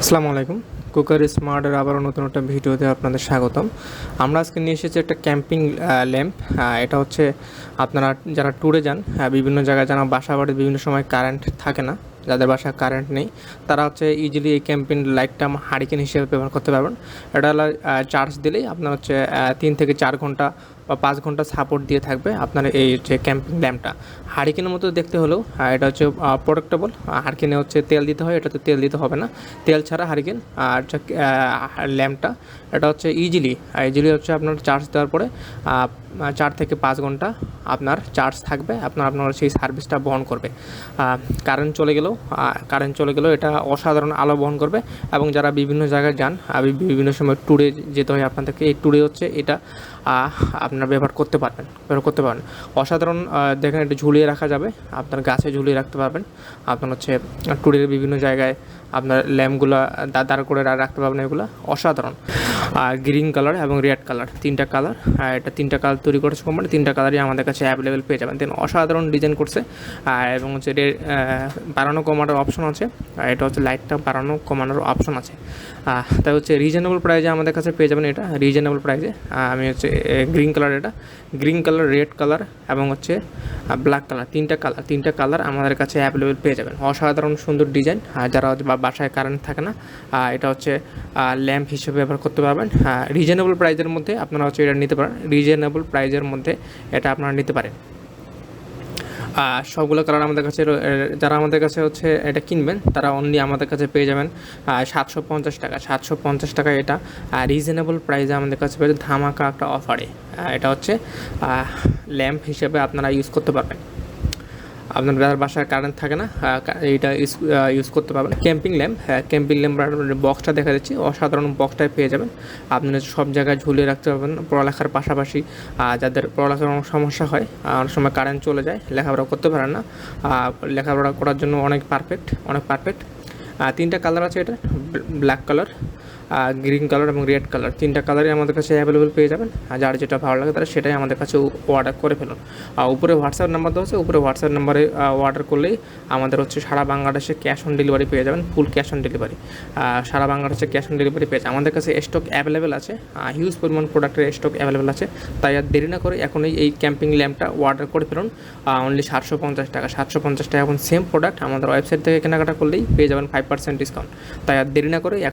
আসসালামু আলাইকুম। কুকার স্মার্টের আবারও নতুন একটা ভিডিওতে আপনাদের স্বাগতম। আমরা আজকে নিয়ে এসেছি একটা ক্যাম্পিং ল্যাম্প। এটা হচ্ছে আপনারা যারা ট্যুরে যান বিভিন্ন জায়গায় যারা বাসা বাড়ি বিভিন্ন সময় কারেন্ট থাকে না। যাদের বাসায় কারেন্ট নেই, তারা হচ্ছে ইজিলি এই ক্যাম্পিং লাইটটা হারিকেন হিসেবে ব্যবহার করতে পারবেন। এটা হলো চার্জ দিলেই আপনার হচ্ছে তিন থেকে চার ঘণ্টা বা পাঁচ ঘণ্টা সাপোর্ট দিয়ে থাকবে আপনার এই হচ্ছে ক্যাম্পিং ল্যাম্পটা হারিকেনের মতো দেখতে হলেও এটা হচ্ছে প্রোডাক্টেবল হারিকেনে হচ্ছে তেল দিতে হয়, এটাতে তেল দিতে হবে না। তেল ছাড়া হারিকেন আর ল্যাম্পটা এটা হচ্ছে ইজিলি ইজিলি হচ্ছে আপনার চার্জ দেওয়ার পরে চার থেকে পাঁচ ঘণ্টা আপনার চার্জ থাকবে, আপনার আপনার সেই সার্ভিসটা বহন করবে। কারেন্ট চলে গেলেও কারেন্ট চলে গেলেও এটা অসাধারণ আলো বহন করবে এবং যারা বিভিন্ন জায়গায় যান বি- বিভিন্ন সময় ট্যুরে যেতে হয় আপনাদেরকে এই ট্যুরে হচ্ছে এটা আপনারা ব্যবহার করতে পারবেন, ব্যবহার করতে পারবেন। অসাধারণ দেখেন এটা ঝুলিয়ে রাখা যাবে, আপনার গাছে ঝুলিয়ে রাখতে পারবেন। আপনার হচ্ছে ট্যুরের বিভিন্ন জায়গায় আপনার ল্যাম্পগুলো দাঁড় করে রাখতে পারবেন এগুলো। অসাধারণ। গ্রিন কালার এবং রেড কালার তিনটা কালার এটা তিনটা কালার তৈরি করেছে কোম্পানি, তিনটা কালারই আমাদের কাছে অ্যাভেলেবেল পেয়ে যাবেন। দেন অসাধারণ ডিজাইন করছে। আর এবং হচ্ছে এর বাড়ানো কমানোর অপশন আছে। আর এটা হচ্ছে লাইটটা বাড়ানো কমানোর অপশন আছে। তাই হচ্ছে রিজনেবল প্রাইজে আমাদের কাছে পেয়ে যাবেন এটা রিজনেবল প্রাইজে আমি হচ্ছে গ্রিন কালার এটা। গ্রিন কালার রেড কালার এবং হচ্ছে ব্ল্যাক কালার তিনটা কালার তিনটা কালার আমাদের কাছে অ্যাভেলেবেল পেয়ে যাবেন। অসাধারণ সুন্দর ডিজাইন আর যারা বা- বাসায় কারেন্ট থাকে না এটা হচ্ছে ল্যাম্প হিসেবে ব্যবহার করতে পারবেন। রিজনেবল প্রাইজের মধ্যে আপনারা হচ্ছে এটা নিতে পারেন। রিজনেবল প্রাইজের মধ্যে এটা আপনারা নিতে পারেন। সবগুলো কালার আমাদের কাছে যারা আমাদের কাছে হচ্ছে এটা কিনবেন, তারা অনলি আমাদের কাছে পেয়ে যাবেন সাতশো পঞ্চাশ টাকা। সাতশো পঞ্চাশ টাকা এটা রিজনেবল প্রাইসে আমাদের কাছে পেয়ে ধামাকা একটা অফারে এটা হচ্ছে ল্যাম্প হিসেবে আপনারা ইউজ করতে পারবেন। আপনার বাসায় কারেন্ট থাকে না এইটা ইউজ করতে পারবেন। ক্যাম্পিং ল্যাম্প হ্যাঁ ক্যাম্পিং ল্যাম্প বক্সটা দেখা যাচ্ছে, অসাধারণ বক্সটাই পেয়ে যাবেন। আপনি সব জায়গায় ঝুলিয়ে রাখতে পারবেন পড়ালেখার পাশাপাশি। যাদের পড়ালেখার অনেক সমস্যা হয় অনেক সময় কারেন্ট চলে যায়, লেখাপড়া করতে পারেন না। লেখাপড়া করার জন্য অনেক পারফেক্ট অনেক পারফেক্ট তিনটা কালার আছে এটা ব্ল্যাক কালার গ্রিন কালার এবং রেড কালার তিনটা কালারই আমাদের কাছে অ্যাভেলেবেল পেয়ে যাবেন। আর যার যেটা ভালো লাগে তারা সেটাই আমাদের কাছে অর্ডার করে ফেলুন। আর উপরে হোয়াটসঅ্যাপ নাম্বার দেওয়া আছে, উপরে হোয়াটসঅ্যাপ নাম্বারে অর্ডার করলেই আমাদের হচ্ছে সারা বাংলাদেশে ক্যাশ অন ডেলিভারি পেয়ে যাবেন ফুল ক্যাশ অন ডেলিভারি সারা বাংলাদেশে ক্যাশ অন ডেলিভারি পেয়ে যাবেন। আমাদের কাছে স্টক অ্যাভেলেবেল আছে হিউজ পরিমাণ প্রোডাক্টের স্টক অ্যাভেলেবেল আছে। তাই আর দেরি না করে এখনই এই ক্যাম্পিং ল্যাম্পটা অর্ডার করে ফেলুন। অনলি সাতশো পঞ্চাশ টাকা, সাতশো পঞ্চাশ টাকা এখন সেম প্রোডাক্ট আমাদের ওয়েবসাইট থেকে কেনাকাটা করলেই পেয়ে যাবেন ফাইভ পার্সেন্ট ডিসকাউন্ট তাই আর দেরি না করে